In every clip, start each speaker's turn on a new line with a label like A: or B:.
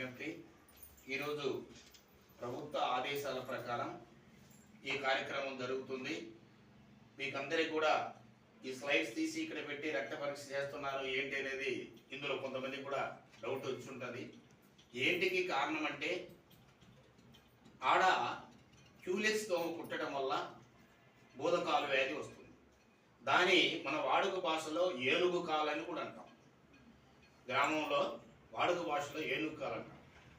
A: విజ్ఞప్తి ఈరోజు ప్రభుత్వ ఆదేశాల ప్రకారం ఈ కార్యక్రమం జరుగుతుంది. మీకందరికీ కూడా ఈ స్లైడ్స్ తీసి ఇక్కడ పెట్టి రక్త పరీక్ష చేస్తున్నారు ఏంటి అనేది ఇందులో కొంతమంది కూడా డౌట్ వచ్చి ఉంటుంది. ఏంటికి కారణం అంటే ఆడ క్యూలెస్ దోమ కుట్టడం వల్ల బోధకాలు వ్యాధి వస్తుంది. దాని మన వాడుక భాషలో ఏనుగు కాలని కూడా అంటాం. గ్రామంలో వాడుక భాషలో ఏనుగు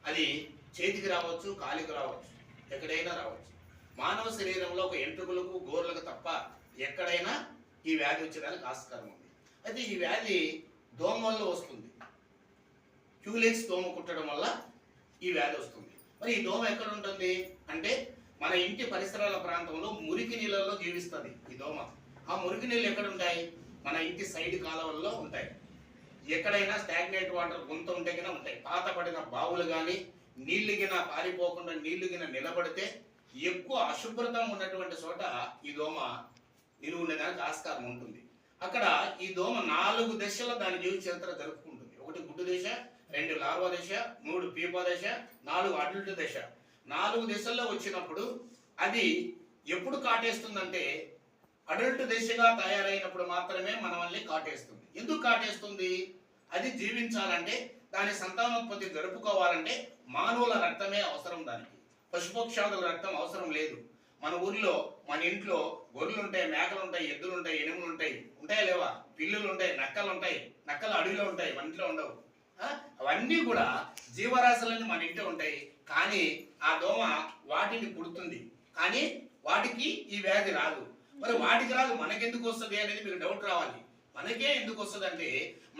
A: అది చేతికి రావచ్చు కాలికి రావచ్చు ఎక్కడైనా రావచ్చు. మానవ శరీరంలో ఒక ఎంట్రుకలకు గోర్లకు తప్ప ఎక్కడైనా ఈ వ్యాధి వచ్చేదానికి ఆస్కారం ఉంది. అయితే ఈ వ్యాధి దోమ వల్ల వస్తుంది. క్యూలెక్స్ దోమ కుట్టడం వల్ల ఈ వ్యాధి వస్తుంది. మరి ఈ దోమ ఎక్కడ ఉంటుంది? అంటే మన ఇంటి పరిసరాల ప్రాంతంలో మురికి నీళ్ళల్లో జీవిస్తుంది ఈ దోమ. ఆ మురికి నీళ్ళు ఎక్కడ ఉంటాయి? మన ఇంటి సైడ్ కాలువల్లో ఉంటాయి. ఎక్కడైనా స్టాగ్నేట్ వాటర్ గుంత ఉంటే కింద ఉంటాయి. పాత పడిన బావులు కానీ నీళ్ళు గిన పారిపోకుండా నీళ్ళు గిన నిలబడితే ఎక్కువ అశుభ్రత ఉన్నటువంటి చోట ఈ దోమ నిలువుండడానికి ఆస్కారం ఉంటుంది. అక్కడ ఈ దోమ నాలుగు దశలో దాని జీవిత చరిత్ర జరుపుకుంటుంది. ఒకటి గుడ్డు దశ రెండు లార్వా దశ మూడు పీపా దశ నాలుగు అడల్ట్ దశ. నాలుగు దశల్లో వచ్చినప్పుడు అది ఎప్పుడు కాటేస్తుందంటే అడల్ట్ దశగా తయారైనప్పుడు మాత్రమే మనల్ని కాటేస్తుంది. ఎందుకు కాటేస్తుంది? అది జీవించాలంటే దాని సంతానోత్పత్తి జరుపుకోవాలంటే మానవుల రక్తమే అవసరం దానికి. పశుపక్షాదుల రక్తం అవసరం లేదు. మన ఊర్లో మన ఇంట్లో గొర్రెలు ఉంటాయి మేకలు ఉంటాయి ఎద్దులు ఉంటాయి ఎనుములు ఉంటాయి ఉంటాయా లేవా? పిల్లులు ఉంటాయి నక్కలు ఉంటాయి నక్కలు అడవిలో ఉంటాయి మన ఇంట్లో ఉండవు. అవన్నీ కూడా జీవరాశులన్నీ మన ఇంట్లో ఉంటాయి. కానీ ఆ దోమ వాటిని పుడుతుంది. కానీ వాటికి ఈ వ్యాధి రాదు. మరి వాటికి రాదు మనకెందుకు వస్తుంది అనేది మీకు డౌట్ రావాలి. మనకే ఎందుకు వస్తుంది అంటే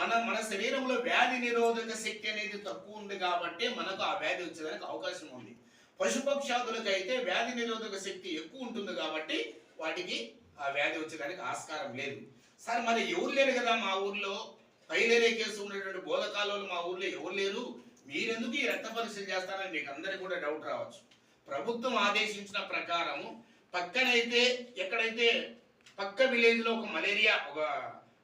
A: మన మన శరీరంలో వ్యాధి నిరోధక శక్తి అనేది తక్కువ ఉంది కాబట్టి మనకు ఆ వ్యాధి వచ్చేదానికి అవకాశం ఉంది. పశుపక్షాదులకు అయితే వ్యాధి నిరోధక శక్తి ఎక్కువ ఉంటుంది కాబట్టి వాటికి ఆ వ్యాధి వచ్చేదానికి ఆస్కారం లేదు. సార్ మరి ఎవరు లేరు కదా మా ఊర్లో? పైలేరే కేసు ఉన్నటువంటి బోధకాలలో మా ఊర్లో ఎవరు లేరు? మీరెందుకు ఈ రక్త పరీక్షలు చేస్తారని మీకు అందరికీ కూడా డౌట్ రావచ్చు. ప్రభుత్వం ఆదేశించిన ప్రకారము పక్కనైతే ఎక్కడైతే పక్క విలేజ్లో ఒక మలేరియా ఒక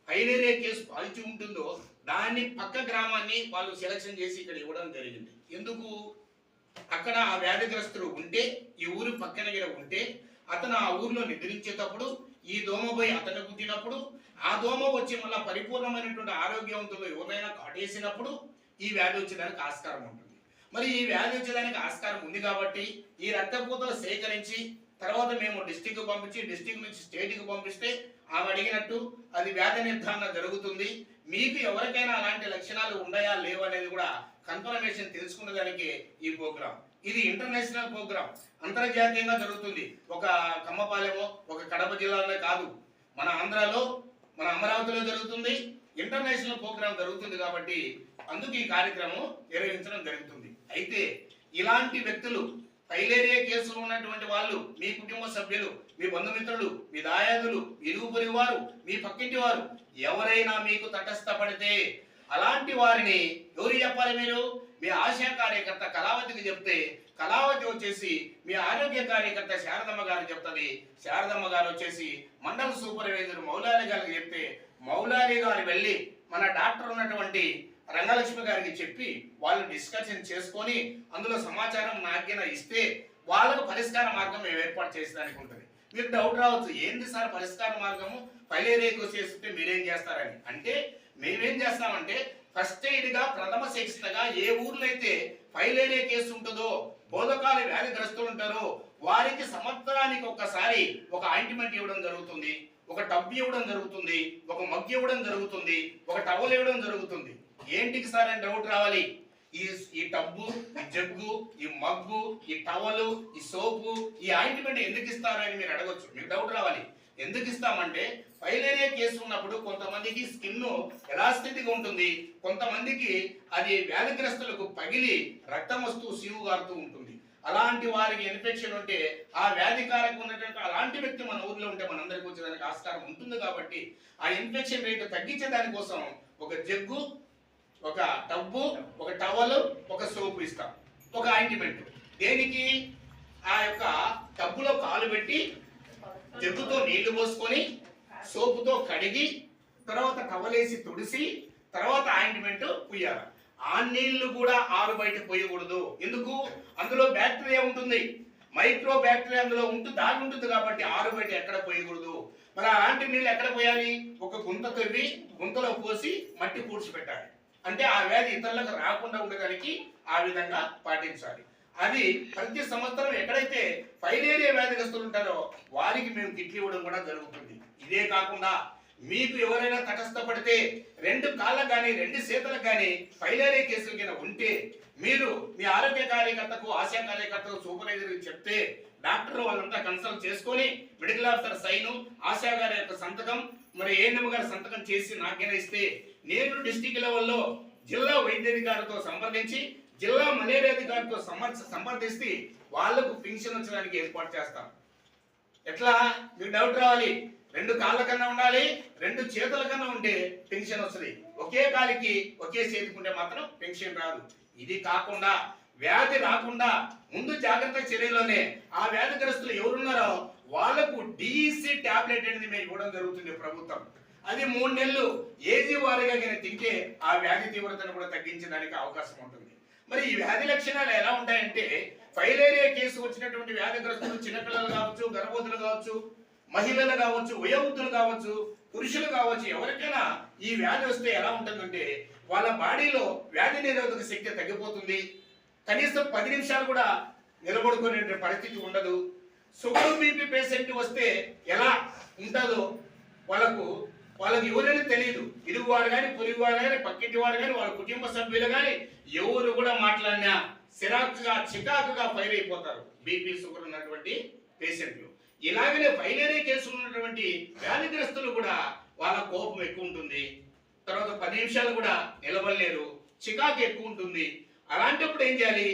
A: ఫైలేరియా కేసు పాలిచి ఉంటుందో దాన్ని పక్క గ్రామాన్ని వాళ్ళు సెలక్షన్ చేసి ఇక్కడ ఇవ్వడం జరిగింది. ఎందుకు? అక్కడ ఆ వ్యాధిగ్రస్తుడు ఉంటే ఈ ఊరు పక్కన ఉంటే అతను ఆ ఊర్లో నిద్రించేటప్పుడు ఈ దోమ పోయి అతను కుట్టినప్పుడు ఆ దోమ వచ్చి మళ్ళీ పరిపూర్ణమైనటువంటి ఆరోగ్యవంతులు ఎవరైనా కాటేసినప్పుడు ఈ వ్యాధి వచ్చేదానికి ఆస్కారం ఉంటుంది. మరి ఈ వ్యాధి వచ్చేదానికి ఆస్కారం ఉంది కాబట్టి ఈ రక్తపూతలు సేకరించి తర్వాత మేము డిస్టిక్ పంపించి డిస్టిక్ నుంచి స్టేట్కి పంపిస్తే ఆమె అడిగినట్టు అది వ్యాధి నిర్ధారణ జరుగుతుంది. మీకు ఎవరికైనా అలాంటి లక్షణాలు ఉన్నాయా లేవు అనేది కూడా కన్ఫర్మేషన్ తెలుసుకునేదానికే ఈ ప్రోగ్రామ్ ఇది ఇంటర్నేషనల్ ప్రోగ్రామ్ అంతర్జాతీయంగా జరుగుతుంది. ఒక కమ్మపాలెమో ఒక కడప జిల్లాలోనే కాదు. మన ఆంధ్రాలో మన అమరావతిలో జరుగుతుంది. ఇంటర్నేషనల్ ప్రోగ్రామ్ జరుగుతుంది కాబట్టి అందుకు ఈ కార్యక్రమం నిర్వహించడం జరుగుతుంది. అయితే ఇలాంటి వ్యక్తులు ఫైలేరియా కేసులో ఉన్నటువంటి వాళ్ళు మీ కుటుంబ సభ్యులు మీ బంధుమిత్రులు మీ దాయాదులు మీ ఇరుగు పొరుగు వారు మీ పక్కింటి వారు ఎవరైనా మీకు తటస్థపడితే అలాంటి వారిని ఎవరు చెప్పాలి మీరు? మీ ఆశా కార్యకర్త కళావతికి చెప్తే కళావతి వచ్చేసి మీ ఆరోగ్య కార్యకర్త శారదమ్మ గారు చెప్తుంది. శారదమ్మ గారు వచ్చేసి మండల సూపర్వైజర్ మౌలాలి గారికి చెప్తే మౌలాలి గారు వెళ్ళి మన డాక్టర్ ఉన్నటువంటి రంగలక్ష్మి గారికి చెప్పి వాళ్ళు డిస్కషన్ చేసుకొని అందులో సమాచారం నాగ్యన ఇస్తే వాళ్ళకు పరిష్కార మార్గం మేము ఏర్పాటు చేసేదానికి ఉంటుంది. మీకు డౌట్ రావచ్చు ఏంది సార్ పరిష్కార మార్గము? ఫైలేరియాకి వచ్చేస్తే మీరేం చేస్తారని. అంటే మేమేం చేస్తామంటే ఫస్ట్ ఎయిడ్గా ప్రథమ శిక్షణగా ఏ ఊర్లో అయితే ఫైల్ ఫైలేరియా కేసు ఉంటుందో బోధకాలు వ్యాధిగ్రస్తులు ఉంటారో వారికి సంవత్సరానికి ఒక్కసారి ఒక ఆయింట్మెంట్ ఇవ్వడం జరుగుతుంది ఒక టబ్ ఇవ్వడం జరుగుతుంది ఒక మగ్గు ఇవ్వడం జరుగుతుంది ఒక టవల్ ఇవ్వడం జరుగుతుంది. ఏంటికి సార్ అని డౌట్ రావాలి? ఈ ఈ టబ్బు ఈ జగ్గు ఈ మగ్గు ఈ టవలు ఈ సోపు ఈ ఆయింట్మెంట్ ఎందుకు ఇస్తారు అని మీరు అడగొచ్చు. మీకు డౌట్ రావాలి. ఎందుకు ఇస్తామంటే ఫైలేరియా కేసు ఉన్నప్పుడు కొంతమందికి స్కిన్ ఎలాస్టిక్గా ఉంటుంది. కొంతమందికి అది వ్యాధిగ్రస్తులకు పగిలి రక్తం వస్తూ సీవు గారుతూ ఉంటుంది. అలాంటి వారికి ఇన్ఫెక్షన్ ఉంటే ఆ వ్యాధికారకు ఉన్నటువంటి అలాంటి వ్యక్తి మన ఊర్లో ఉంటే మనందరికీ వచ్చేదానికి ఆస్కారం ఉంటుంది కాబట్టి ఆ ఇన్ఫెక్షన్ రేటు తగ్గించే దానికోసం ఒక జగ్గు ఒక టబ్బు ఒక టవల్ ఒక సోపు ఇస్తాం. ఒక ఆయింట్మెంట్ దేనికి? ఆ యొక్క టబ్బులో కాలు పెట్టి జగ్గుతో నీళ్ళు పోసుకొని సోపుతో కడిగి తర్వాత టవలేసి తుడిసి తర్వాత ఆయింట్మెంట్ పుయ్యాలి. ఆ నీళ్ళు కూడా ఆరు బయట పోయకూడదు. ఎందుకు? అందులో బ్యాక్టీరియా ఉంటుంది. మైక్రో బ్యాక్టీరియా అందులో ఉంటూ దాగి ఉంటుంది కాబట్టి ఆరు బయట ఎక్కడ పోయకూడదు. మరి అలాంటి నీళ్ళు ఎక్కడ పోయాలి? ఒక గుంత తవ్వి గుంతలో పోసి మట్టి పూడ్చిపెట్టాలి అంటే ఆ వ్యాధి ఇతరులకు రాకుండా ఉండడానికి ఆ విధంగా పాటించాలి. అది ప్రతి సంవత్సరం ఎక్కడైతే ఫైలేరియా వ్యాధిగ్రస్తులు ఉంటారో వారికి మేము కిట్లు ఇవ్వడం కూడా జరుగుతుంది. ఇదే కాకుండా మీకు ఎవరైనా తటస్థపడితే రెండు కాళ్ళకు కానీ రెండు చేతులకు కానీ ఫైలేరియా కేసులు కింద ఉంటే మీరు మీ ఆరోగ్య కార్యకర్తకు ఆశా కార్యకర్తకు సూపర్వైజర్కి చెప్తే డాక్టర్ వాళ్ళంతా కన్సల్ట్ చేసుకొని మెడికల్ ఆఫీసర్ సైన్ ఆశా గారి యొక్క సంతకం మరి ఏఎన్ఎం గారి సంతకం చేసి నాకైనా ఇస్తే నేను డిస్టిక్ లెవెల్లో జిల్లా వైద్యాధికారితో సంప్రదించి జిల్లా మలేరియా అధికారితో సమర్ సంప్రదిస్తే వాళ్ళకు పెన్షన్ వచ్చడానికి ఏర్పాటు చేస్తాం. ఎట్లా? మీకు డౌట్ రావాలి. రెండు కాళ్ళ కన్నా ఉండాలి రెండు చేతుల కన్నా ఉంటే పెన్షన్ వస్తుంది. ఒకే కాలికి ఒకే చేతికి ఉంటే మాత్రం పెన్షన్ రాదు. ఇది కాకుండా వ్యాధి రాకుండా ముందు జాగ్రత్త చర్యలోనే ఆ వ్యాధిగ్రస్తులు ఎవరున్నారో వాళ్ళకు డీసీ టాబ్లెట్ అనేది మేము ఇవ్వడం జరుగుతుంది ప్రభుత్వం. అది మూడు నెలలు ఏజీ వారిగా కానీ తింటే ఆ వ్యాధి తీవ్రతను కూడా తగ్గించడానికి అవకాశం ఉంటుంది. మరి ఈ వ్యాధి లక్షణాలు ఎలా ఉంటాయంటే ఫైలేరియా కేసు వచ్చినటువంటి వ్యాధిగ్రస్తులు చిన్నపిల్లలు కావచ్చు గర్భవతులు కావచ్చు మహిళలు కావచ్చు వయోవృద్ధులు కావచ్చు పురుషులు కావచ్చు ఎవరికైనా ఈ వ్యాధి వస్తే ఎలా ఉంటుందంటే వాళ్ళ బాడీలో వ్యాధి నిరోధక శక్తి తగ్గిపోతుంది. కనీసం పది నిమిషాలు కూడా నిలబడుకునే పరిస్థితి ఉండదు. షుగర్ బీపీ పేషెంట్ వస్తే ఎలా ఉంటుందో వాళ్ళకు వాళ్ళకి ఎవరైనా తెలియదు. ఇరుగు వారు కానీ పొరుగు కానీ పక్కింటి వారు కానీ వాళ్ళ కుటుంబ సభ్యులు కానీ ఎవరు కూడా మాట్లాడినా సిరాకుగా చికాకుగా ఫైర్ అయిపోతారు. బీపీ షుగర్ ఉన్నటువంటి పేషెంట్లు. ఇలాగనే ఫైలేరియా కేసులు ఉన్నటువంటి వ్యాధిగ్రస్తులు కూడా వాళ్ళ కోపం ఎక్కువ ఉంటుంది. తర్వాత పది నిమిషాలు కూడా నిలబడలేరు. చికాకు ఎక్కువ ఉంటుంది. అలాంటప్పుడు ఏం చేయాలి?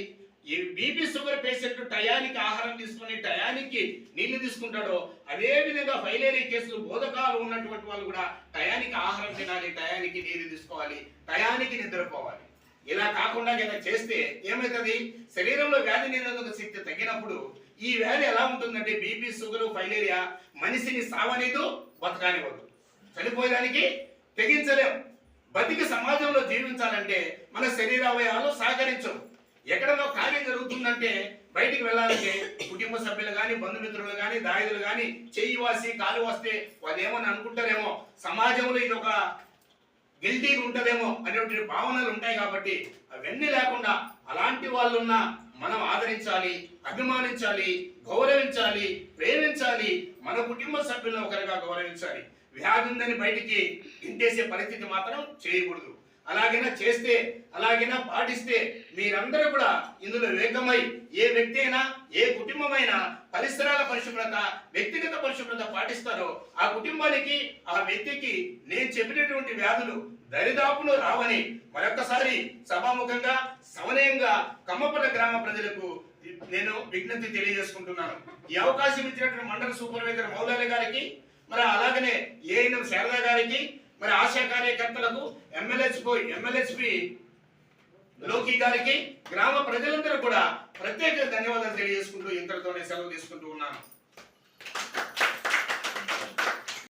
A: ఈ బీపీ షుగర్ పేషెంట్ టయానికి ఆహారం తీసుకొని టయానికి నీళ్ళు తీసుకుంటాడో అదే విధంగా ఫైలేరియా కేసులు బోధకాలు ఉన్నటువంటి వాళ్ళు కూడా టయానికి ఆహారం తినాలి టయానికి నీరు తీసుకోవాలి టయానికి నిద్రపోవాలి. ఇలా కాకుండా కనుక చేస్తే ఏమవుతుంది శరీరంలో వ్యాధి నిరోధక శక్తి తగ్గినప్పుడు ఈ వ్యాధి ఎలా ఉంటుందంటే బీపీ షుగర్ ఫైలేరియా మనిషిని సావనీదు బతకానివ్వదు. చనిపోయేదానికి తెగించలేము బతికి సమాజంలో జీవించాలంటే మన శరీరావయాలు సహకరించవు. ఎక్కడనో కార్యం జరుగుతుందంటే బయటికి వెళ్ళాలంటే కుటుంబ సభ్యులు కానీ బంధుమిత్రులు కానీ దాయులు కానీ చెయ్యి వాసి కాలు వస్తే వాళ్ళేమో అని అనుకుంటారేమో. సమాజంలో ఇది ఒక గిల్టీగా ఉంటదేమో అనేటువంటి భావనలు ఉంటాయి కాబట్టి అవన్నీ లేకుండా అలాంటి వాళ్ళున్నా మనం ఆదరించాలి అభిమానించాలి గౌరవించాలి ప్రేమించాలి మన కుటుంబ సభ్యులను ఒకరిగా గౌరవించాలి. వ్యాధి ఉందని బయటికి ఇంటేసే పరిస్థితి మాత్రం చేయకూడదు. అలాగైనా చేస్తే అలాగైనా పాటిస్తే మీరందరూ కూడా ఇందులో వేగమై ఏ వ్యక్తి అయినా ఏ కుటుంబమైనా పరిసరాల పరిశుభ్రత వ్యక్తిగత పరిశుభ్రత పాటిస్తారో ఆ కుటుంబానికి ఆ వ్యక్తికి నేను చెప్పినటువంటి వ్యాధులు దరిదాపులు రావని మరొకసారి సభాముఖంగా సమనయంగా కమ్మపల్ల గ్రామ ప్రజలకు నేను విజ్ఞప్తి తెలియజేసుకుంటున్నాను. ఈ అవకాశం ఇచ్చినటువంటి మండల సూపర్వైజర్ మౌలాలి గారికి మరి అలాగనే ఏఎన్ఎం శారదా గారికి మరి ఆశా కార్యకర్తలకు ఎమ్మెల్యేస్పీ ఎమ్మెల్యేస్పీ లోకి గారికి గ్రామ ప్రజలందరూ కూడా ప్రత్యేక ధన్యవాదాలు తెలియజేసుకుంటూ ఇంతటితోనే సెలవు తీసుకుంటూ ఉన్నాను.